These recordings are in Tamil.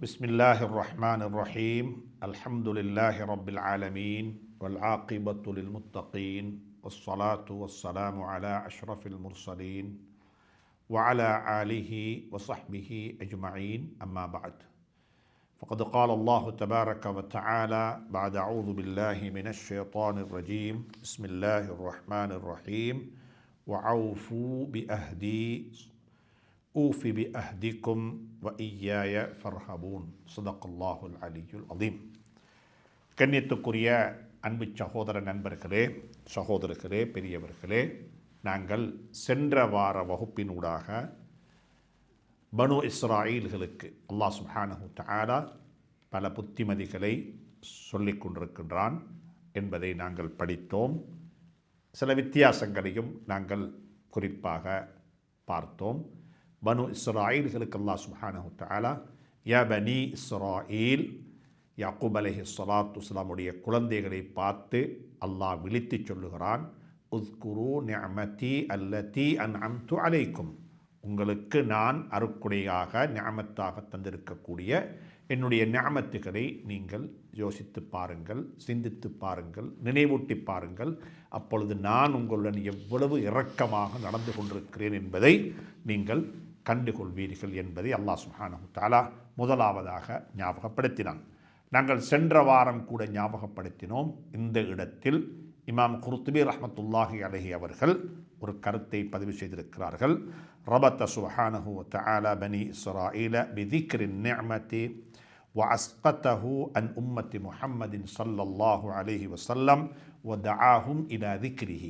بسم الله الرحمن الرحيم الحمد لله رب العالمين والعاقبة للمتقين والصلاة والسلام على أشرف المرسلين وعلى آله وصحبه أجمعين أما بعد فقد قال الله تبارك وتعالى بعد أعوذ بالله من الشيطان الرجيم بسم الله الرحمن الرحيم وعوفوا بأهدي ஊஃபி பி அஹ்திக்கும் வ ஐயாய ஃபர்ஹபூன் சுதக்குல்லாஹுல் அலியுல் அதீம் கண்ணியத்துக்குரிய அன்பு சகோதர நண்பர்களே சகோதரர்களே பெரியவர்களே நாங்கள் சென்ற வார வகுப்பினூடாக பனு இஸ்ராயில்களுக்கு அல்லாஹ் சுஹானஹு தாலா பல புத்திமதிகளை சொல்லிக் கொண்டிருக்கின்றான் என்பதை நாங்கள் படித்தோம் சில வித்தியாசங்களையும் நாங்கள் குறிப்பாக பார்த்தோம் பனு இஸ்ராயில்களுக்கு அல்லா சுப்ஹானஹு தாலா யா பனி இஸ்ராயில் யாக்கூப் அலஹி சலாத்து வஸலாமுடைய குழந்தைகளை பார்த்து அல்லாஹ் விழித்துச் சொல்லுகிறான் உஸ்குரு நிஅமதி அல்லதி அன்அம்து அலைக்கும். உங்களுக்கு நான் அருக்குடையாக ஞாமத்தாக தந்திருக்கக்கூடிய என்னுடைய ஞாமத்துகளை நீங்கள் யோசித்து பாருங்கள் சிந்தித்து பாருங்கள் நினைவூட்டி பாருங்கள். அப்பொழுது நான் உங்களுடன் எவ்வளவு இரக்கமாக நடந்து கொண்டிருக்கிறேன் என்பதை நீங்கள் கண்டுகொள்வீர்கள் என்பதை அல்லாஹ் சுஹானஹு தாலா முதலாவதாக ஞாபகப்படுத்தினான் நாங்கள் சென்ற வாரம் கூட ஞாபகப்படுத்தினோம் இந்த இடத்தில் இமாம் குர்துபி ரஹமத்துல்லாஹி அலஹி அவர்கள் ஒரு கருத்தை பதிவு செய்திருக்கிறார்கள் ரபத்த சுஹானஹு தஆலா பனி இஸ்ராஈல பிதிக்ரி நிஅமதி وأسقطه عن أمة محمد صلى الله عليه وسلم ودعاهم إلى ذكره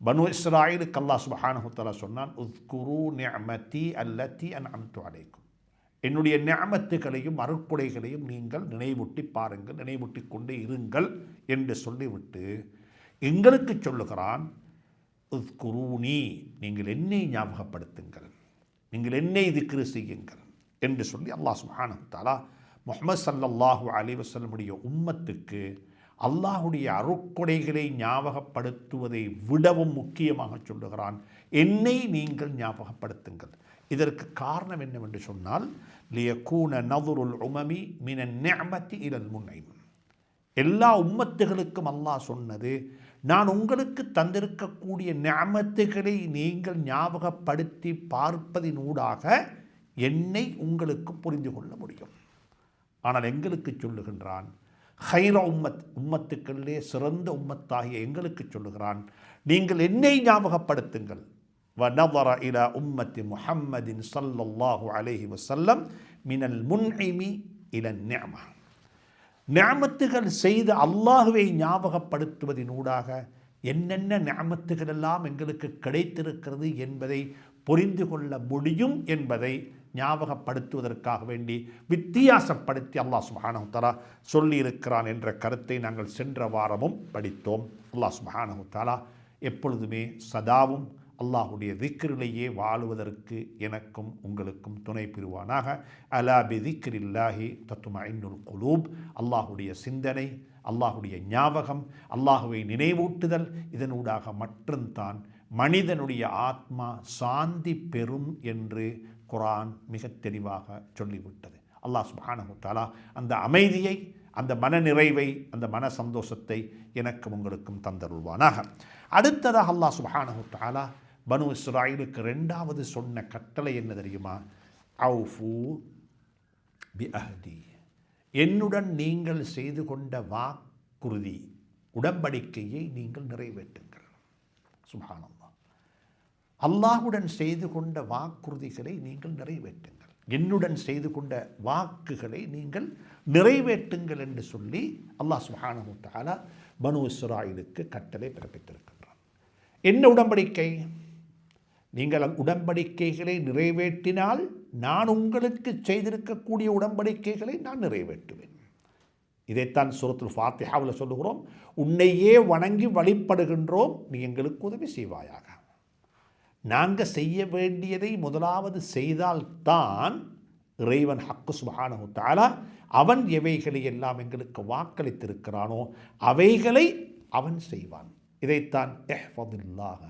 பனு இஸ்ராயிலுக்கு அல்லா சுபஹானஹு சொன்னான் உத்குரு நிஅமதி அல்லதி அன்அம்து அலைக்கும். என்னுடைய நியமத்துகளையும் அருக்குடைகளையும் நீங்கள் நினைவூட்டி பாருங்கள் நினைவூட்டி கொண்டே இருங்கள் என்று சொல்லிவிட்டு எங்களுக்கு சொல்லுகிறான் உத்குரூனி நீங்கள் என்னை ஞாபகப்படுத்துங்கள் நீங்கள் என்னை திக்ரு செய்யுங்கள் என்று சொல்லி அல்லாஹ் சுஹானு தாலா முகமது சல்லல்லாஹூ அலி வசல்லமுடைய உம்மத்துக்கு அல்லாஹுடைய அருக்குடைகளை ஞாபகப்படுத்துவதை விடவும் முக்கியமாக சொல்லுகிறான். என்னை நீங்கள் ஞாபகப்படுத்துங்கள். இதற்கு காரணம் என்னவென்று சொன்னால் லியகூன நதுருல் உமமி மின நேமத்தி இலல் முன்னை எல்லா உம்மத்துகளுக்கும் அல்லாஹ் சொன்னது நான் உங்களுக்கு தந்திருக்கக்கூடிய ஞாமத்துகளை நீங்கள் ஞாபகப்படுத்தி பார்ப்பதினூடாக என்னை உங்களுக்கு புரிந்து கொள்ள முடியும். ஆனால் எங்களுக்கு சொல்லுகின்றான் ஹைர உம்மத் உம்மத்துக்களிலே சிறந்த உம்மத்தாகிய எங்களுக்கு சொல்லுகிறான் நீங்கள் என்னை ஞாபகப்படுத்துங்கள் ونظر إلى أمة محمد صلى الله عليه وسلم من المنعم إلى النعمة நியமத்துகள் செய்து அல்லாஹுவை ஞாபகப்படுத்துவதினூடாக என்னென்ன நியமத்துகள் எல்லாம் எங்களுக்கு கிடைத்திருக்கிறது என்பதை புரிந்து கொள்ள முடியும் என்பதை ஞாபகப்படுத்துவதற்காக வேண்டி வித்தியாசப்படுத்தி அல்லாஹ் சுபஹானஹு தாலா சொல்லியிருக்கிறான் என்ற கருத்தை நாங்கள் சென்ற வாரமும் படித்தோம். அல்லாஹ் சுபஹானஹு எப்பொழுதுமே சதாவும் அல்லாஹுடைய திக்ரிலேயே வாழுவதற்கு எனக்கும் உங்களுக்கும் துணை பெறுவானாக அலா பி திக்ரில்லாஹி தத்தும ஐநுல் குலூப். அல்லாஹுடைய சிந்தனை அல்லாஹுடைய ஞாபகம் அல்லாஹுவை நினைவூட்டுதல் இதனூடாக மட்டும்தான் மனிதனுடைய ஆத்மா சாந்தி பெறும் என்று குரான் மிக தெளிவாக சொல்லிவிட்டது. அல்லாஹ் சுபானகுத்தாலா அந்த அமைதியை அந்த மன நிறைவை அந்த மன சந்தோஷத்தை எனக்கும் உங்களுக்கும் தந்தருள்வானாக. அடுத்ததாக அல்லாஹ் சுபானகுத்தாலா பனு இஸ்ராயிலுக்கு ரெண்டாவது சொன்ன கட்டளை என்ன தெரியுமா? அவுஃபு பி அஹதி. என்னுடன் நீங்கள் செய்து கொண்ட வாக்குறுதி உடன்படிக்கையை நீங்கள் நிறைவேற்றுங்கள். சுபானம் அல்லாஹுடன் செய்து கொண்ட வாக்குறுதிகளை நீங்கள் நிறைவேற்றுங்கள். என்னுடன் செய்து கொண்ட வாக்குகளை நீங்கள் நிறைவேற்றுங்கள் என்று சொல்லி அல்லாஹ் சுஹானமுத்தாலா பனு இஸ்ராயிலுக்கு கட்டளை பிறப்பித்திருக்கின்றான். என்ன உடன்படிக்கை? நீங்கள் உடன்படிக்கைகளை நிறைவேற்றினால் நான் உங்களுக்கு செய்திருக்கக்கூடிய உடன்படிக்கைகளை நான் நிறைவேற்றுவேன். இதைத்தான் சுரத்துல் ஃபாத்திஹாவில் சொல்லுகிறோம். உன்னையே வணங்கி வழிபடுகின்றோம் நீ எங்களுக்கு உதவி செய்வாயாக. நாங்கள் செய்ய வேண்டியதை முதலாவது செய்தால்தான் இறைவன் ஹக்கு சுபஹானஹு தாலா அவன் எவைகளை எல்லாம் எங்களுக்கு வாக்களித்திருக்கிறானோ அவைகளை அவன் செய்வான். இதைத்தான் எஹ்ஃபதுல்லாக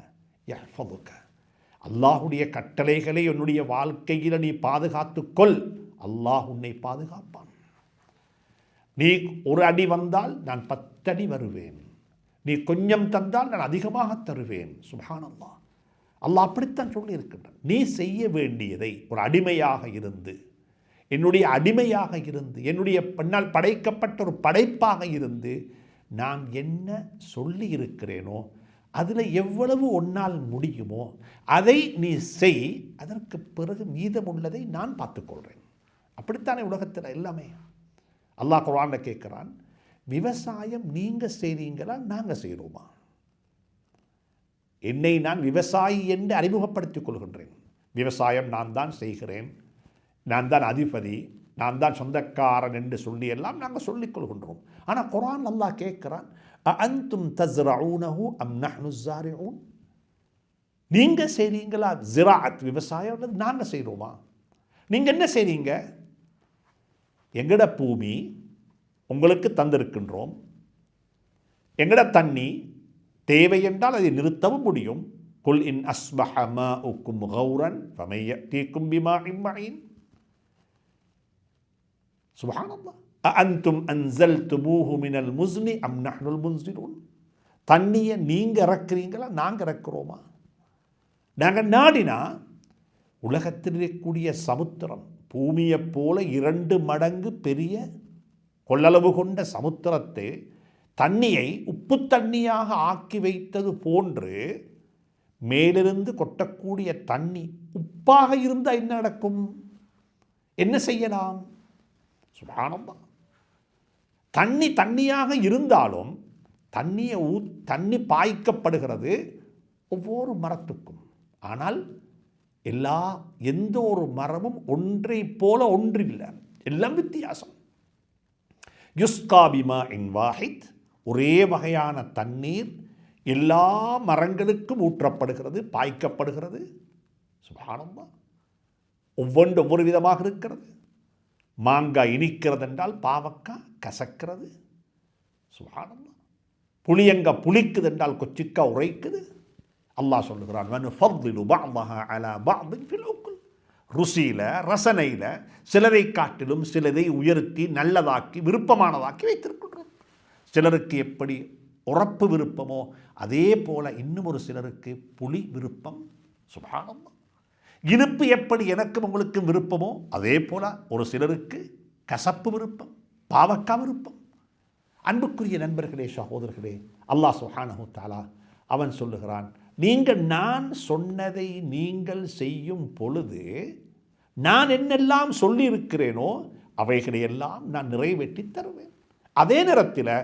எஹ்ஃபதுக்க அல்லாஹுடைய கட்டளைகளை என்னுடைய வாழ்க்கையில் நீ பாதுகாத்துக்கொள் அல்லாஹ் உன்னை பாதுகாப்பான். நீ ஒரு அடி வந்தால் நான் பத்தடி வருவேன். நீ கொஞ்சம் தந்தால் நான் அதிகமாக தருவேன். சுபான் அல்லாஹ் அப்படித்தான் சொல்லி இருக்கின்றான் நீ செய்ய வேண்டியதை ஒரு அடிமையாக இருந்து என்னுடைய அடிமையாக இருந்து என்னுடைய பெண்ணால் படைக்கப்பட்ட ஒரு படைப்பாக இருந்து நான் என்ன சொல்லி இருக்கிறேனோ அதில் எவ்வளவு ஒன்னால் முடியுமோ அதை நீ செய் அதற்கு பிறகு மீதமுள்ளதை நான் பார்த்துக்கொள்கிறேன் அப்படித்தானே உலகத்தில் எல்லாமே? அல்லாஹ் குரான்ல கேட்குறான் விவசாயம் நீங்கள் செய்கிறீங்களா நாங்கள் செய்கிறோமா என்னை நான் விவசாயி என்று அறிமுகப்படுத்திக் கொள்கின்றேன். விவசாயம் நான் தான் செய்கிறேன். நான் தான் அதிபதி. நான் தான் சொந்தக்காரன் என்று சொல்லி எல்லாம் நாங்கள் சொல்லிக் கொள்கின்றோம். ஆனால் குரான் நல்லா கேட்குறான் அந்தும் தஸ்ரஊனஹு அம் நஹ்னு ஸாரிஊன்? நீங்கள் செய்கிறீங்களா? ஜிராத் விவசாயம் அல்லது நாங்கள் செய்கிறோமா? நீங்கள் என்ன செய்கிறீங்க? எங்கட பூமி உங்களுக்கு தந்திருக்கின்றோம். எங்கட தண்ணி தேவை என்றால் அதை நிறுத்தவும் முடியும். குல் இன் அஸ்பஹ மாஉக்கும் கௌரன் ஃபமைய தீக்கும் பிமா இம்மயின் அந்தும் அன்சல் துமூஹு மினல் முஸ்னி அம் நஹ்னுல் முன்சிலூன் தண்ணியை நீங்கள் இறக்குறீங்களா நாங்கள் இறக்குறோமா? நாங்கள் நாடினா உலகத்தில் இருக்கக்கூடிய சமுத்திரம் பூமியைப் போல இரண்டு மடங்கு பெரிய கொள்ளளவு கொண்ட சமுத்திரத்தை தண்ணியை உப்பு தண்ணியாக ஆக்கி வைத்தது போன்று மேலிருந்து கொட்டக்கூடிய தண்ணி உப்பாக இருந்தால் என்ன நடக்கும்? என்ன செய்யலாம்? சுபானந்தான் தண்ணி தண்ணியாக இருந்தாலும் தண்ணியை ஊ தண்ணி பாய்க்கப்படுகிறது ஒவ்வொரு மரத்துக்கும். ஆனால் எல்லா எந்த ஒரு மரமும் ஒன்றை போல ஒன்றில்லை. எல்லாம் வித்தியாசம். யுஸ்காபிமா இன் வாஹித். ஒரே வகையான தண்ணீர் எல்லா மரங்களுக்கும் ஊற்றப்படுகிறது பாய்க்கப்படுகிறது. சுபானம்மா. ஒவ்வொன்று ஒவ்வொரு விதமாக இருக்கிறது. மாங்காய் இனிக்கிறது என்றால் பாவக்காய் கசக்கிறது. சுபானம்மா. புளியங்காய் புளிக்குது என்றால் கொச்சிக்காய் உரைக்குது. அல்லாஹ் சொல்லுகிறான் ருசியில் ரசனையில் சிலரை காட்டிலும் சிலதை உயர்த்தி நல்லதாக்கி விருப்பமானதாக்கி வைத்திருக்கின்றோம். சிலருக்கு எப்படி உறப்பு விருப்பமோ அதே போல் இன்னும் ஒரு சிலருக்கு புலி விருப்பம். சுபானம் இனிப்பு எப்படி எனக்கும் உங்களுக்கும் விருப்பமோ அதே போல் ஒரு சிலருக்கு கசப்பு விருப்பம் பாவக்கா விருப்பம். அன்புக்குரிய நண்பர்களே சகோதரர்களே அல்லாஹ் சுஹானஹு தாலா அவன் சொல்லுகிறான் நீங்கள் நான் சொன்னதை நீங்கள் செய்யும் பொழுது நான் என்னெல்லாம் சொல்லியிருக்கிறேனோ அவைகளையெல்லாம் நான் நிறைவேற்றி தருவேன். அதே நேரத்தில்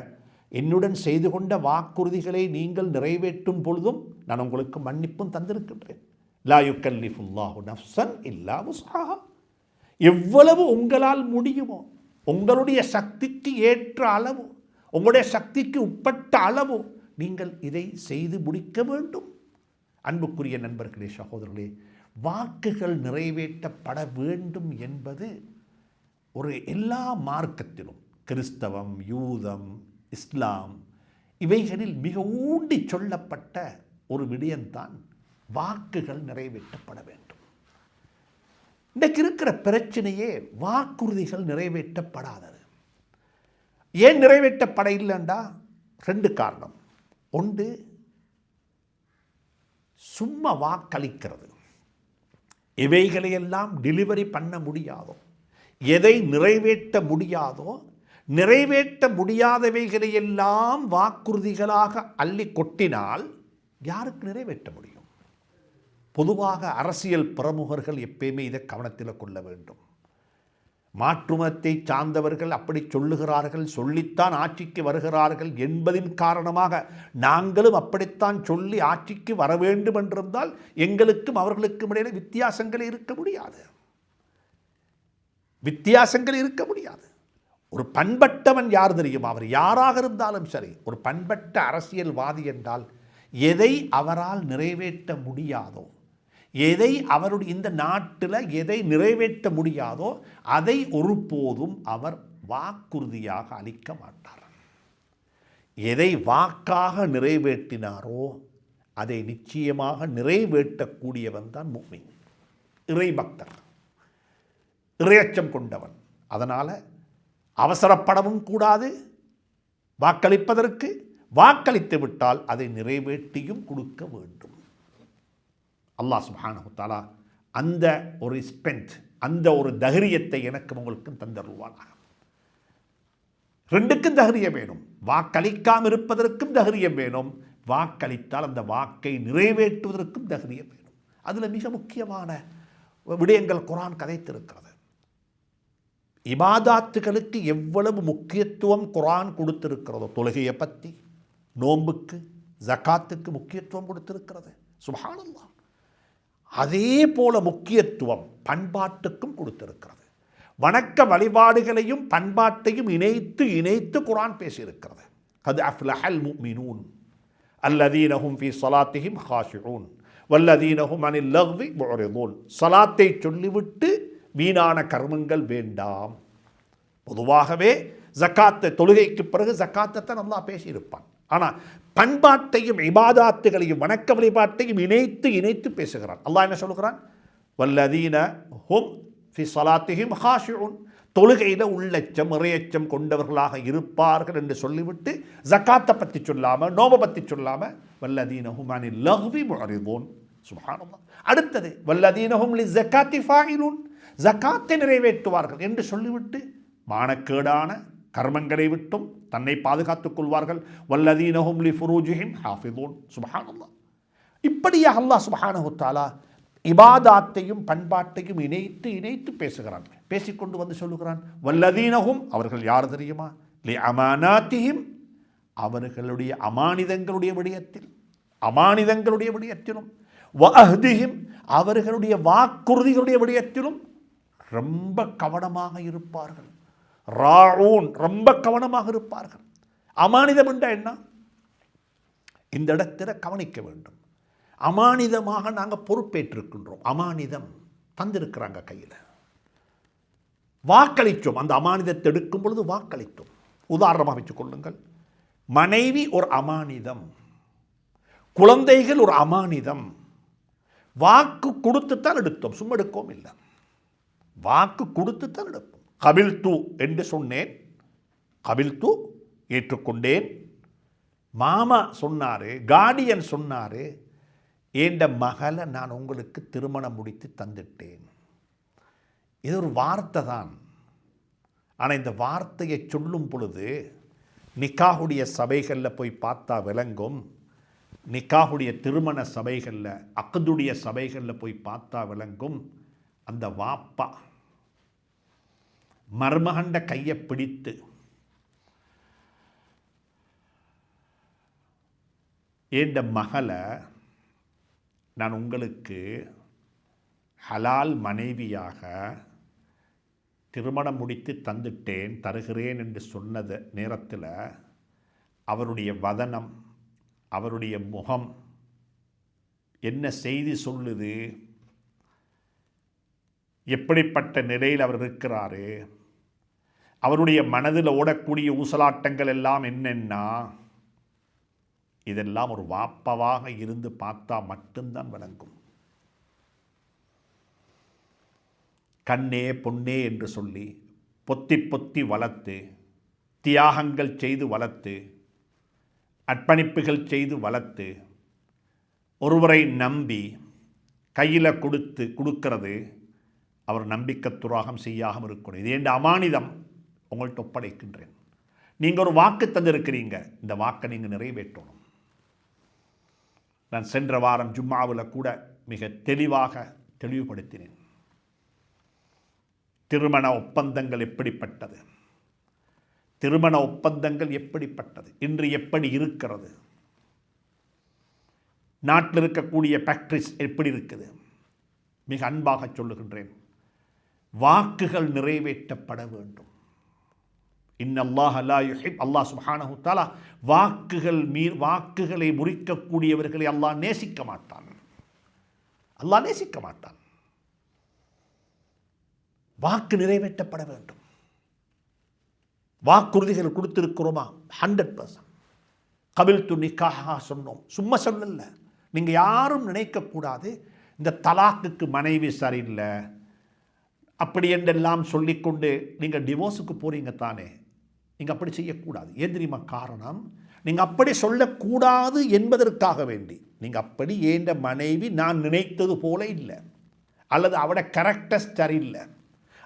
என்னுடன் செய்து கொண்ட வாக்குறுதிகளை நீங்கள் நிறைவேற்றும் பொழுதும் நான் உங்களுக்கு மன்னிப்பும் தந்திருக்கின்றேன். லா யுக்கல்லிஃபுல்லாஹு நஃப்சன் இல்லா முஸ்ஹா எவ்வளவு உங்களால் முடியுமோ உங்களுடைய சக்திக்கு ஏற்ற அளவு உங்களுடைய சக்திக்கு உட்பட்ட அளவு நீங்கள் இதை செய்து முடிக்க வேண்டும். அன்புக்குரிய நண்பர்களே சகோதரர்களே வாக்குகள் நிறைவேற்றப்பட வேண்டும் என்பது ஒரு எல்லா மார்க்கத்திலும் கிறிஸ்தவம் யூதம் இஸ்லாம். இவைகளில் மிக ஊண்டி சொல்லப்பட்ட ஒரு விடயம்தான் வாக்குகள் நிறைவேற்றப்பட வேண்டும். இன்றைக்கு இருக்கிற பிரச்சனையே வாக்குறுதிகள் நிறைவேற்றப்படாதது. ஏன் நிறைவேற்றப்பட இல்லைண்டா? ரெண்டு காரணம். ஒன்று சும்மா வாக்களிக்கிறது. இவைகளையெல்லாம் டெலிவரி பண்ண முடியாதோ? எதை நிறைவேற்ற முடியாதோ? நிறைவேற்ற முடியாதவைகளையெல்லாம் வாக்குறுதிகளாக அள்ளி கொட்டினால் யாருக்கு நிறைவேற்ற முடியும்? பொதுவாக அரசியல் பிரமுகர்கள் எப்பயுமே இதை கவனத்தில் கொள்ள வேண்டும். மாற்றுமத்தை சார்ந்தவர்கள் அப்படி சொல்லுகிறார்கள் சொல்லித்தான் ஆட்சிக்கு வருகிறார்கள் என்பதின் காரணமாக நாங்களும் அப்படித்தான் சொல்லி ஆட்சிக்கு வர வேண்டும் என்றிருந்தால் எங்களுக்கும் அவர்களுக்கும் இடையில வித்தியாசங்கள் இருக்க முடியாது. வித்தியாசங்கள் இருக்க முடியாது. ஒரு பண்பட்டவன் யார் தெரியும்? அவர் யாராக இருந்தாலும் சரி ஒரு பண்பட்ட அரசியல்வாதி என்றால் எதை அவரால் நிறைவேற்ற முடியாதோ எதை அவருடைய இந்த நாட்டில் எதை நிறைவேற்ற முடியாதோ அதை ஒருபோதும் அவர் வாக்குறுதியாக அளிக்க மாட்டார். எதை வாக்காக நிறைவேற்றினாரோ அதை நிச்சயமாக நிறைவேற்றக்கூடியவன் தான் மூமின் இறைபக்தர் இறையச்சம் கொண்டவன். அதனால் அவசரப்படவும் கூடாது. வாக்களிப்பதற்கு வாக்களித்து விட்டால் அதை நிறைவேற்றியும் கொடுக்க வேண்டும். அல்லாஹ் சுப்ஹானஹு அந்த ஒரு ஸ்ட்ரென்த் அந்த ஒரு தைரியத்தை எனக்கும் உங்களுக்கும் தந்தருவானாக ரெண்டுக்கும் தகரியம் வேணும். வாக்களிக்காமல் இருப்பதற்கும் தகரியம் வேணும். வாக்களித்தால் அந்த வாக்கை நிறைவேற்றுவதற்கும் தகிரியம் வேணும். அதில் மிக முக்கியமான விடயங்கள் குரான் கதைத்திருக்கிறது. இபாதாத்துகளுக்கு எவ்வளவு முக்கியத்துவம் குரான் கொடுத்திருக்கிறதோ தொழுகையை பற்றி நோன்புக்கு ஜக்காத்துக்கு முக்கியத்துவம் கொடுத்திருக்கிறது. சுபஹானல்லாஹ். அதே போல முக்கியத்துவம் பண்பாட்டுக்கும் கொடுத்திருக்கிறது. வணக்க வழிபாடுகளையும் பண்பாட்டையும் இணைத்து இணைத்து குரான் பேசியிருக்கிறது. அது அஃப்லஹல் முஃமினூன். அல்லதீனஹும் ஃபி ஸலாத்திஹிம் ஹாஷிரூன் வல்லதீனஹும் அனில் லஹ்வி முஅரிதூன். ஸலாத்தை சொல்லிவிட்டு வீணான கர்மங்கள் வேண்டாம். பொதுவாகவே ஜக்காத்தை தொழுகைக்கு பிறகு ஜக்காத்தை தான் நல்லா பேசியிருப்பான். ஆனால் பண்பாட்டையும் இபாதாத்துகளையும் வணக்க வழிபாட்டையும் இணைத்து இணைத்து பேசுகிறான். அல்லாஹ் என்ன சொல்கிறான்? வல்லதீன ஹும் ஃபி சலாத்திஹிம் ஹாஷிஉன் தொழுகையில் உள்ளச்சம் இறையச்சம் கொண்டவர்களாக இருப்பார்கள் என்று சொல்லிவிட்டு ஜக்காத்தை பற்றி சொல்லாமல் நோபை பற்றி சொல்லாமல் வல்லதீன ஹுமானி லஹ்வி முஅரிதூன். சுப்ஹானல்லாஹ். அடுத்தது வல்லதீனஹும் லி ஜக்காத்தி ஃபாயிலூன் ஜக்காத்தை நிறைவேற்றுவார்கள் என்று சொல்லிவிட்டு மானக்கேடான கர்மங்களை விட்டும் தன்னை பாதுகாத்துக் கொள்வார்கள். வல்லதீனஹும் லி ஃபுரூஜிஹிம் ஹாஃபிதூன். சுபஹானல்லா. இப்படியாக அல்லாஹ் சுபஹானஹுத்தாலா இபாதாத்தையும் பண்பாட்டையும் இணைத்து இணைத்து பேசுகிறான். பேசிக்கொண்டு வந்து சொல்லுகிறான் வல்லதீனகும் அவர்கள் யார் தெரியுமா? லி அமானாத்தியும் அவர்களுடைய அமானிதங்களுடைய விடயத்தில் அமானிதங்களுடைய விடயத்திலும். வஅஹ்திஹிம் அவர்களுடைய வாக்குறுதிகளுடைய விடயத்திலும் ரொம்ப கவனமாக இருப்பார்கள். ராഊன் ரொம்ப கவனமாக இருப்பார்கள். அமானிதம் என்றால் என்ன? இந்த இடத்துல கவனிக்க வேண்டும். அமானிதமாக நாங்கள் பொறுப்பேற்றிருக்கின்றோம். அமானிதம் தந்திருக்கிறாங்க கையில். வாக்களித்தோம். அந்த அமானிதத்தை எடுக்கும் பொழுது வாக்களித்தோம். உதாரணமாக வச்சுக் கொள்ளுங்கள். மனைவி ஒரு அமானிதம். குழந்தைகள் ஒரு அமானிதம். வாக்கு கொடுத்துத்தான் எடுத்தோம். சும்மா எடுக்கவும் இல்லை வாக்கு கொடுத்துத்தான் எடுப்போம் கபில் தூ என்று சொன்னேன். கபில் தூ ஏற்றுக்கொண்டேன். மாமா சொன்னார் கார்டியன் சொன்னார் ஏண்ட மகளை நான் உங்களுக்கு திருமணம் முடித்து தந்துட்டேன். இது ஒரு வார்த்தை தான். ஆனால் இந்த வார்த்தையை சொல்லும் பொழுது நிக்காஹுடைய சபைகளில் போய் பார்த்தா விளங்கும். நிக்காஹுடைய திருமண சபைகளில் அக்கதுடைய சபைகளில் போய் பார்த்தா விளங்கும். அந்த வாப்பா மர்மகண்ட கையை பிடித்து ஏண்ட மகளை நான் உங்களுக்கு ஹலால் மனைவியாக திருமணம் முடித்து தந்துட்டேன் தருகிறேன் என்று சொன்னது நேரத்தில் அவருடைய வதனம் அவருடைய முகம் என்ன செய்தி சொல்லுது? எப்படிப்பட்ட நிலையில் அவர் இருக்கிறாரு? அவருடைய மனதில் ஓடக்கூடிய ஊசலாட்டங்கள் எல்லாம் என்னென்னா இதெல்லாம் ஒரு வாப்பவாக இருந்து பார்த்தா மட்டும்தான் விளங்கும். கண்ணே பொன்னே என்று சொல்லி பொத்தி பொத்தி வளர்த்து தியாகங்கள் செய்து வளர்த்து அர்ப்பணிப்புகள் செய்து வளர்த்து ஒருவரை நம்பி கையில் கொடுத்து கொடுக்கிறது அவர் நம்பிக்கை துராகம் செய்யாமல் இருக்கணும். இது என்ற அமானிதம். உங்கள்கிட்ட ஒப்படைக்கின்றேன். நீங்கள் ஒரு வாக்கு தந்திருக்கிறீங்க. இந்த வாக்கை நீங்கள் நிறைவேற்றணும். நான் சென்ற வாரம் ஜும்மாவில் கூட மிக தெளிவாக தெளிவுபடுத்தினேன். திருமண ஒப்பந்தங்கள் எப்படிப்பட்டது? திருமண ஒப்பந்தங்கள் எப்படிப்பட்டது? இன்று எப்படி இருக்கிறது? நாட்டில் இருக்கக்கூடிய ஃபேக்ட்ரிஸ் எப்படி இருக்குது? மிக அன்பாக சொல்லுகின்றேன். வாக்குகள் நிறைவேற்றப்பட வேண்டும். இன்னல்லாஹ் அல்லா யுஹிப் அல்லாஹ் சுஹானஹு தஆலா வாக்குகள் மீர் வாக்குகளை முறிக்கக்கூடியவர்களை அல்லாஹ் நேசிக்க மாட்டான். அல்லாஹ் நேசிக்க மாட்டான். வாக்கு நிறைவேற்றப்பட வேண்டும். வாக்குறுதிகள் கொடுத்திருக்கிறோமா? ஹண்ட்ரட் பர்சன்ட் கபில் து சொன்னோம். சும்மா சொல்லல. நீங்கள் யாரும் நினைக்கக்கூடாது. இந்த தலாக்குக்கு மனைவி சரியில்லை. அப்படி என்றெல்லாம் சொல்லிக்கொண்டு நீங்கள் டிவோர்ஸுக்கு போகிறீங்க தானே. நீங்கள் அப்படி செய்யக்கூடாது. ஏன் தெரியுமா காரணம்? நீங்கள் அப்படி சொல்லக்கூடாது என்பதற்காக வேண்டி. நீங்கள் அப்படி ஏண்ட மனைவி நான் நினைத்தது போல இல்லை. அல்லது அவட கரெக்டர் சரியில்லை.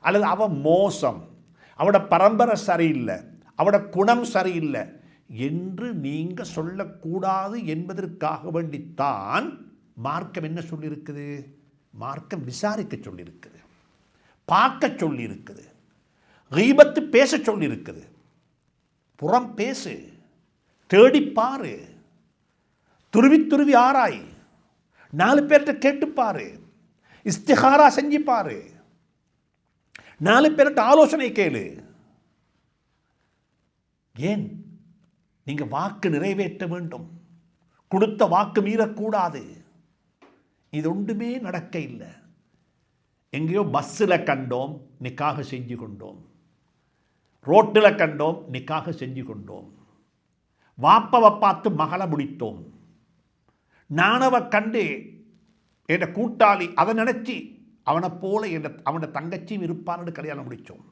அல்லது அவ மோசம். அவட பரம்பரை சரியில்லை. அவட குணம் சரியில்லை என்று நீங்கள் சொல்லக்கூடாது என்பதற்காக வேண்டித்தான் மார்க்கம் என்ன சொல்லியிருக்குது? மார்க்கம் விசாரிக்க சொல்லியிருக்குது. பார்க்க சொல்லியிருக்குது. கீபத்து பேச சொல்லியிருக்குது. புறம் பேசு தேடிப்பாரு துருவி துருவி ஆராய் நாலு பேர்கிட்ட கேட்டுப்பாரு இஸ்திஹாரா செஞ்சுப்பாரு நாலு பேர்கிட்ட ஆலோசனை கேளு. ஏன்? நீங்கள் வாக்கு நிறைவேற்ற வேண்டும். கொடுத்த வாக்கு மீறக்கூடாது. இது ஒன்றுமே நடக்க இல்லை எங்கேயோ பஸ்ஸில் கண்டோம் நிக்காக செஞ்சு கொண்டோம். ரோட்டில் கண்டோம் நிக்காக செஞ்சு கொண்டோம். வாப்பவை பார்த்து மகளை முடித்தோம். நானவ கண்டு என் கூட்டாளி அதை நினச்சி அவனை போல என் அவனோட தங்கச்சியும் இருப்பான்னு கல்யாணம் முடித்தோம்.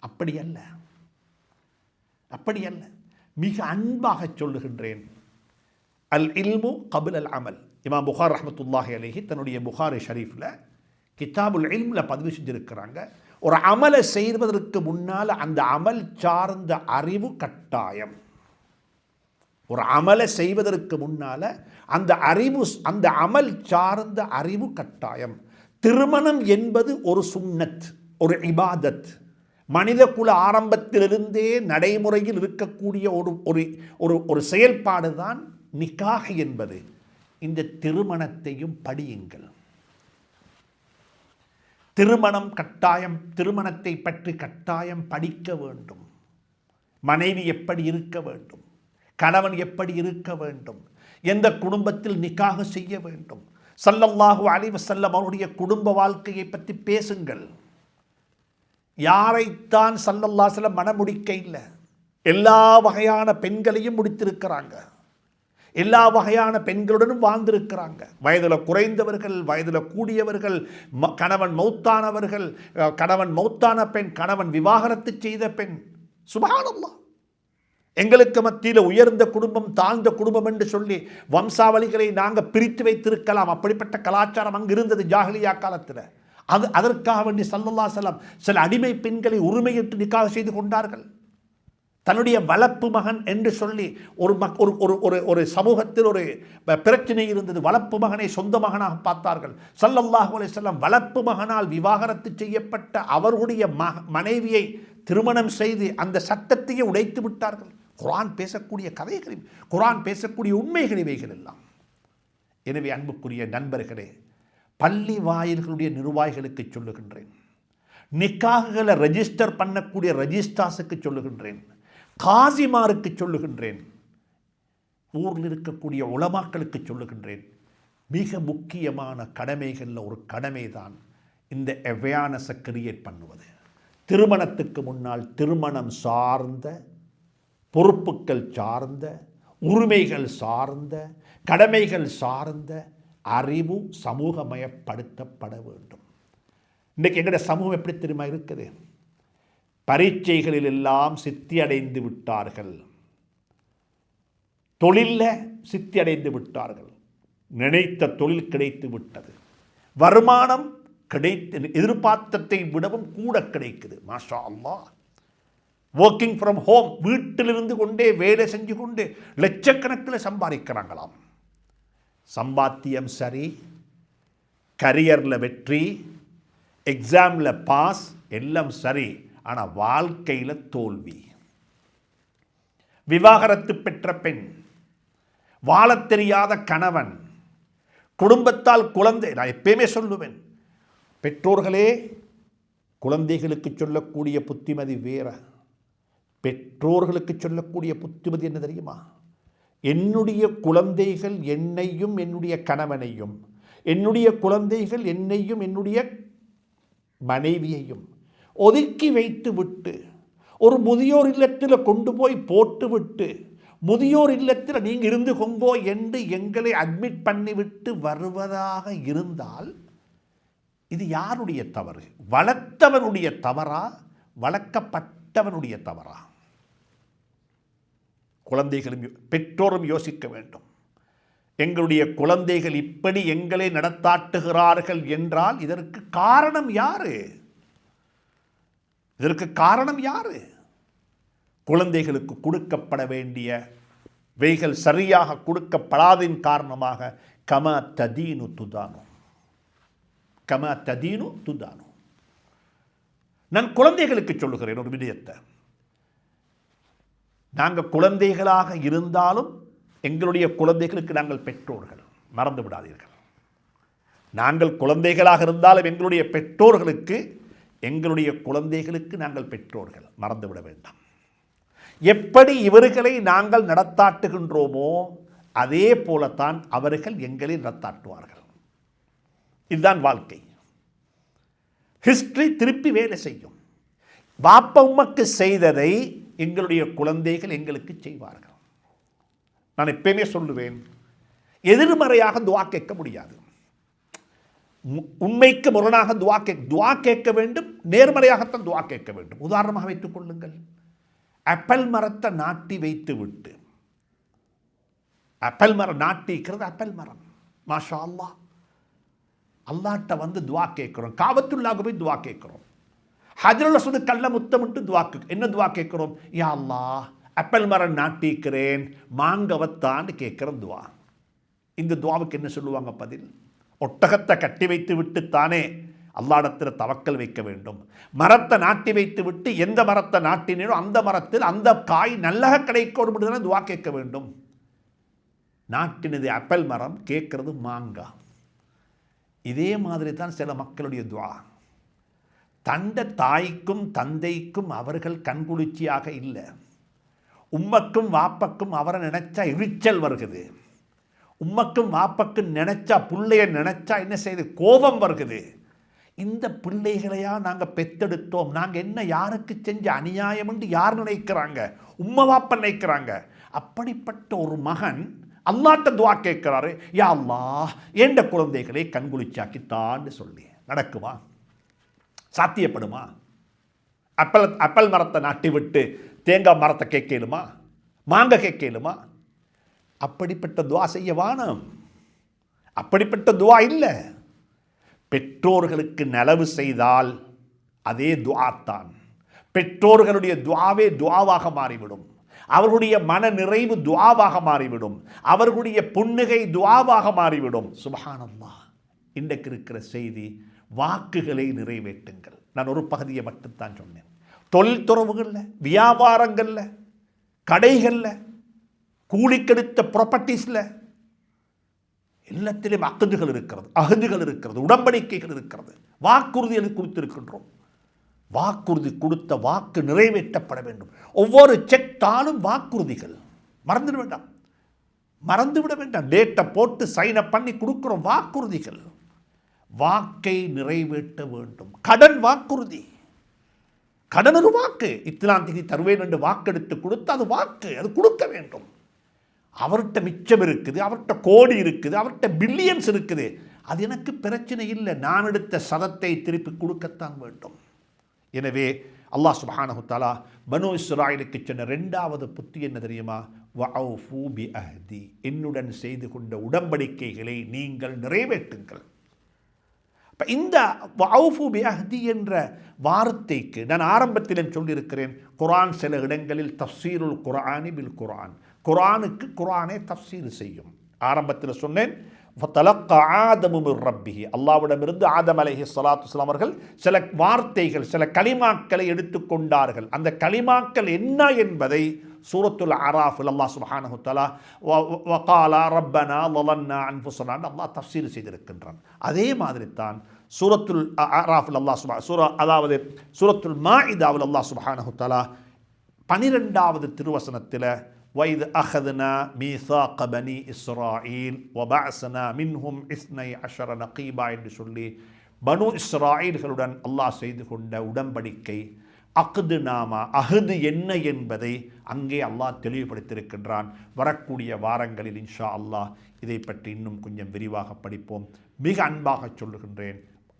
அப்படி அல்ல. அப்படி அல்ல. மிக அன்பாக சொல்லுகின்றேன். அல் இல்மு கபில் அல் அமல். இமாம் புகார் ரஹமத்துல்லாஹி அலேஹி தன்னுடைய புகாரி ஷரீஃபில் கிதாபுல் இல்மில் பதிவு செஞ்சுருக்கிறாங்க. ஒரு அமலை செய்வதற்கு முன்னால் அந்த அமல் சார்ந்த அறிவு கட்டாயம். ஒரு அமலை செய்வதற்கு முன்னால் அந்த அறிவு அந்த அமல் சார்ந்த அறிவு கட்டாயம். திருமணம் என்பது ஒரு சுன்னத் ஒரு இபாதத். மனித குல ஆரம்பத்திலிருந்தே நடைமுறையில் இருக்கக்கூடிய ஒரு ஒரு ஒரு ஒரு செயல்பாடு தான் நிக்காக என்பது. இந்த திருமணத்தையும் படியுங்கள். திருமணம் கட்டாயம் திருமணத்தை பற்றி கட்டாயம் படிக்க வேண்டும். மனைவி எப்படி இருக்க வேண்டும்? கணவன் எப்படி இருக்க வேண்டும்? எந்த குடும்பத்தில் நிக்காக செய்ய வேண்டும்? சல்லல்லாஹு அலைவ செல்லம் அவருடைய குடும்ப வாழ்க்கையை பற்றி பேசுங்கள். யாரைத்தான் சல்லல்லா சில மனமுடிக்க இல்லை. எல்லா வகையான பெண்களையும் முடித்திருக்கிறாங்க. எல்லா வகையான பெண்களுடனும் வாழ்ந்திருக்கிறாங்க. வயதில் குறைந்தவர்கள் வயதில் கூடியவர்கள் கணவன் மௌத்தானவர்கள் கணவன் மௌத்தான பெண் கணவன் விவாகரத்து செய்த பெண். சுபானம்மா எங்களுக்கு மத்தியில் உயர்ந்த குடும்பம் தாழ்ந்த குடும்பம் என்று சொல்லி வம்சாவளிகளை நாங்கள் பிரித்து வைத்திருக்கலாம். அப்படிப்பட்ட கலாச்சாரம் அங்கு இருந்தது ஜாகலியா காலத்தில். அது அதற்காக வேண்டி சல்லல்லா செல்லம் சில அடிமை பெண்களை உரிமையிட்டு நிக்காக செய்து கொண்டார்கள். தன்னுடைய வளர்ப்பு மகன் என்று சொல்லி ஒரு மக் ஒரு ஒரு ஒரு ஒரு சமூகத்தில் ஒரு பிரச்சனை இருந்தது. வளர்ப்பு மகனை சொந்த மகனாக பார்த்தார்கள். சல்லல்லாஹு அலி செல்லம் வளர்ப்பு மகனால் விவாகரத்து செய்யப்பட்ட அவர்களுடைய மக மனைவியை திருமணம் செய்து அந்த சட்டத்தையே உடைத்து விட்டார்கள். குரான் பேசக்கூடிய கதைகள் குரான் பேசக்கூடிய உண்மைகள் இவைகள் எல்லாம். எனவே அன்புக்குரிய நண்பர்களே பள்ளி வாயில்களுடைய நிர்வாகிகளுக்கு சொல்லுகின்றேன். நிக்காகுகளை ரெஜிஸ்டர் பண்ணக்கூடிய ரெஜிஸ்டார்ஸுக்கு சொல்லுகின்றேன். காசிமாருக்கு சொல்லுகின்றேன். ஊரில் இருக்கக்கூடிய உளமாக்களுக்கு சொல்லுகின்றேன். மிக முக்கியமான கடமைகளில் ஒரு கடமை தான் இந்த அவேர்னஸை கிரியேட் பண்ணுவது. திருமணத்துக்கு முன்னால் திருமணம் சார்ந்த பொறுப்புகள் சார்ந்த உரிமைகள் சார்ந்த கடமைகள் சார்ந்த அறிவு சமூகமயப்படுத்தப்பட வேண்டும். இன்றைக்கு எங்களுடைய சமூகம் எப்படி தெரியுமா இருக்குது? பரீட்சைகளில் எல்லாம் சித்தியடைந்து விட்டார்கள். தொழிலில் சித்தியடைந்து விட்டார்கள். நினைத்த தொழில் கிடைத்து விட்டது. வருமானம் கிடைத்து எதிர்பார்த்தத்தை விடவும் கூட கிடைக்குது. மாஷா அல்லா. ஒர்க்கிங் ஃப்ரம் ஹோம் வீட்டிலிருந்து கொண்டே வேலை செஞ்சு கொண்டு லட்சக்கணக்கில் சம்பாதிக்கிறாங்களாம். சம்பாத்தியம் சரி கரியரில் வெற்றி எக்ஸாமில் பாஸ் எல்லாம் சரி. ஆனால் வாழ்க்கையில் தோல்வி. விவாகரத்து பெற்ற பெண் வாழத் தெரியாத கணவன் குடும்பத்தால் குழந்தை நான் எப்பயுமே சொல்லுவேன் பெற்றோர்களே குழந்தைகளுக்கு சொல்லக்கூடிய புத்திமதி வேற. பெற்றோர்களுக்கு சொல்லக்கூடிய புத்திமதி என்ன தெரியுமா? என்னுடைய குழந்தைகள் என்னையும் என்னுடைய கணவனையும் என்னுடைய குழந்தைகள் என்னையும் என்னுடைய மனைவியையும் ஒதுக்கி வைத்து விட்டு ஒரு முதியோர் இல்லத்தில் கொண்டு போய் போட்டு விட்டு முதியோர் இல்லத்தில் நீங்கள் இருந்து கொங்கோ என்று எங்களை அட்மிட் பண்ணிவிட்டு வருவதாக இருந்தால் இது யாருடைய தவறு? வளர்த்தவனுடைய தவறா? வளர்க்கப்பட்டவனுடைய தவறா? குழந்தைகளும் பெற்றோரும் யோசிக்க வேண்டும். எங்களுடைய குழந்தைகள் இப்படி எங்களை நடத்தாட்டுகிறார்கள் என்றால் இதற்கு காரணம் யாரு? இதற்கு காரணம் யாரு? குழந்தைகளுக்கு கொடுக்கப்பட வேண்டிய வைகள் சரியாக கொடுக்கப்படாதின் காரணமாக கம ததீனு துதானு. கம ததீனு துதானு. நான் குழந்தைகளுக்கு சொல்லுகிறேன் ஒரு விடயத்தை. நாங்கள் குழந்தைகளாக இருந்தாலும் எங்களுடைய குழந்தைகளுக்கு நாங்கள் பெற்றோர்கள். மறந்து விடாதீர்கள். நாங்கள் குழந்தைகளாக இருந்தாலும் எங்களுடைய பெற்றோர்களுக்கு எங்களுடைய குழந்தைகளுக்கு நாங்கள் பெற்றோர்கள். மறந்துவிட வேண்டாம். எப்படி இவர்களை நாங்கள் நடத்தாட்டுகின்றோமோ அதே போலத்தான் அவர்கள் எங்களை நடத்தாட்டுவார்கள். இதுதான் வாழ்க்கை. ஹிஸ்டரி திருப்பி வேலை செய்யும். பாப்ப உமக்கு செய்ததை எங்களுடைய குழந்தைகள் எங்களுக்கு செய்வார்கள். நான் எப்பயுமே சொல்லுவேன் எதிர்மறையாக துவா கேட்க முடியாது. உண்மைக்கு முரணாக துவா கே துவா கேட்க வேண்டும் நேர்மறையாகத்தான் துவா கேட்க வேண்டும். உதாரணமாக வைத்துக் கொள்ளுங்கள். அப்பல் மரத்தை நாட்டி வைத்து விட்டு. அப்பல் மரம் நாட்டிக்கிறது அப்பல் மரம். மாஷா அல்லா அல்லாட்ட வந்து துவா கேட்குறோம். காபத்துள்ளாக போய் துவா கேட்குறோம். ஹஜருல் அஸ்வது கல்ல முத்தமிட்டு துவா என்ன துவா கேட்குறோம்? யா அல்லா அப்பல் மரம் நாட்டிக்கிறேன் மாங்கவத்தான்னு கேட்குற துவா. இந்த துவாவுக்கு என்ன சொல்லுவாங்க பதில்? ஒட்டகத்தை கட்டி வைத்து விட்டு தானே அல்லாடத்தில் தவக்கல் வைக்க வேண்டும். மரத்தை நாட்டி வைத்து விட்டு எந்த மரத்தை நாட்டினோ அந்த மரத்தில் அந்த காய் நல்லக கிடைக்கணும் தானே துவா கேட்க வேண்டும். நாட்டினது அப்பல் மரம் கேட்கறது மாங்காய் இதே மாதிரி தான் சில மக்களுடைய துவா. தண்ட தாய்க்கும் தந்தைக்கும் அவர்கள் கண்குளிர்ச்சியாக இல்லை. உம்மக்கும் வாப்பக்கும் அவரை நினைச்சா எரிச்சல் வருகுது உம்மக்கும் வாப்பக்கும் நினைச்சா பிள்ளைய நினைச்சா என்ன செய்யுது கோபம் வருகுது. இந்த பிள்ளைகளையா நாங்கள் பெத்தெடுத்தோம். நாங்கள் என்ன யாருக்கு செஞ்ச அநியாயம்னு யார் நினைக்கிறாங்க? உம்மை வாப்ப நினைக்கிறாங்க. அப்படிப்பட்ட ஒரு மகன் அல்லாட்ட துவா கேட்கிறாரு யா அல்லா ஏண்ட குழந்தைகளை கண்குளிச்சாக்கித்தான்னு சொல்லி. நடக்குமா? சாத்தியப்படுமா? அப்பல் அப்பல் மரத்தை நாட்டி விட்டு தேங்காய் மரத்தை கேட்கலுமா மாங்க கேட்கலுமா அப்படிப்பட்ட துவா செய்ய வானம். அப்படிப்பட்ட துவா இல்லை. பெற்றோர்களுக்கு நலவு செய்தால் அதே துவாத்தான். பெற்றோர்களுடைய துவாவே துவாவாக மாறிவிடும். அவர்களுடைய மன நிறைவு துவாவாக மாறிவிடும். அவர்களுடைய புன்னகை துவாவாக மாறிவிடும். சுபஹானம்மா இன்றைக்கு இருக்கிற செய்தி வாக்குகளை நிறைவேற்றுங்கள். நான் ஒரு பகுதியை மட்டும்தான் சொன்னேன். தொழில் துறவுகளில் வியாபாரங்களில் கடைகளில் கூலிக்கெடுத்த ப்ராப்பர்ட்டிஸில் எல்லாத்திலும் அகதுகள் இருக்கிறது அகதுகள் இருக்கிறது உடம்படிக்கைகள் இருக்கிறது. வாக்குறுதிகளை கொடுத்திருக்கின்றோம். வாக்குறுதி கொடுத்த வாக்கு நிறைவேற்றப்பட வேண்டும். ஒவ்வொரு செக் தாளும் வாக்குறுதிகள். மறந்துட வேண்டாம். மறந்துவிட வேண்டாம். டேட்டை போட்டு சைனை பண்ணி கொடுக்குறோம் வாக்குறுதிகள். வாக்கை நிறைவேற்ற வேண்டும். கடன் வாக்குறுதி. கடன் ஒரு வாக்கு. இத்தனாம் தேதி தருவேன் என்று வாக்கெடுத்து கொடுத்து அது வாக்கு. அது கொடுக்க வேண்டும். அவர்கிட்ட மிச்சம் இருக்குது அவர்கிட்ட கோடி இருக்குது அவர்கிட்ட பில்லியன்ஸ் இருக்குது. அது எனக்கு பிரச்சனை இல்லை. நான் எடுத்த சதத்தை திருப்பி கொடுக்கத்தான் வேண்டும். எனவே அல்லாஹ் சுபானஹு தாலா பனு இஸ்ராயலுக்கு சொன்ன ரெண்டாவது புத்தி என்ன தெரியுமா? வஅஃபு பி அஹ்தி என்னுடன் செய்து கொண்ட உடம்படிக்கைகளை நீங்கள் நிறைவேற்றுங்கள். இப்போ இந்த வஅஃபு பி அஹ்தி என்ற வார்த்தைக்கு நான் ஆரம்பத்தில் சொல்லியிருக்கிறேன் குரான் சில இடங்களில் தஃசீருல் குரானி பில் குரான் குரானுக்கு குரானே தஃசீர் செய்யும். ஆரம்பத்தில் சொன்னேன் ரப்பிஹி. அல்லாவிடமிருந்து ஆதம் அலஹி ஸலாத்து அவர்கள் சில வார்த்தைகள் சில கலிமாக்களை எடுத்துக்கொண்டார்கள் அந்த கலிமாக்கள் என்ன என்பதை சூரத்துல் அராஃபில் அல்லா சுப்ஹானஹு தலா வ- வகாலா ரப்பனா லலன்னா அன்புசனான் அல்லாஹ் தஃசீர் செய்திருக்கின்றான். அதே மாதிரி தான் சூரத்துல் அ- அராஃபில் அல்லாஹ் சுபா சூரா அதாவது சூரத்துல் மாஇதாவில் அல்லாஹ் சுப்ஹானஹு தலா பனிரெண்டாவது திருவசனத்தில் வைது அஹதுனா மீசா கபனி இஸ்ராயில் வபாசனா மின்ஹும் இஸ்னை அஷர நகீபா என்று சொல்லி பனு இஸ்ராயில்களுடன் அல்லாஹ் செய்து கொண்ட உடன்படிக்கை அக்து நாமா அஹது என்ன என்பதை அங்கே அல்லாஹ் தெளிவுபடுத்தியிருக்கின்றான். வரக்கூடிய வாரங்களில் இன்ஷா அல்லாஹ் இதை பற்றி இன்னும் கொஞ்சம் விரிவாக படிப்போம். மிக அன்பாக சொல்லுகின்றேன்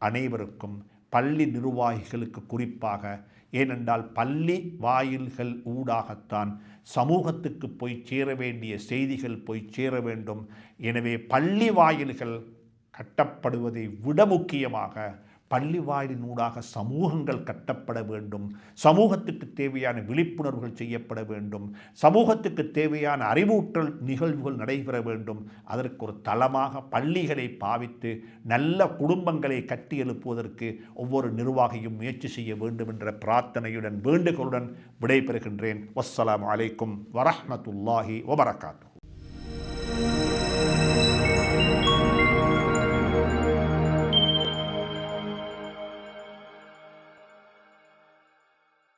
அனைவருக்கும் பள்ளி நிர்வாகிகளுக்கு குறிப்பாக ஏனென்றால் பள்ளி வாயில்கள் ஊடாகத்தான் சமூகத்துக்கு போய் சேர வேண்டிய செய்திகள் போய் சேர வேண்டும். எனவே பள்ளி வாயில்கள் கட்டப்படுவதை விட முக்கியமாக பள்ளி வாயிலினூடாக சமூகங்கள் கட்டப்பட வேண்டும். சமூகத்துக்கு தேவையான விழிப்புணர்வுகள் செய்யப்பட வேண்டும். சமூகத்துக்கு தேவையான அறிவூற்றல் நிகழ்வுகள் நடைபெற வேண்டும். அதற்கு ஒரு தளமாக பள்ளிகளை பாவித்து நல்ல குடும்பங்களை கட்டி எழுப்புவதற்கு ஒவ்வொரு நிர்வாகியும் முயற்சி செய்ய வேண்டும் என்ற பிரார்த்தனையுடன் வேண்டுகோளுடன் விடைபெறுகின்றேன். வஸ்ஸலாமு அலைக்கும் வரஹ்மத்துல்லாஹி வபரகாத்து.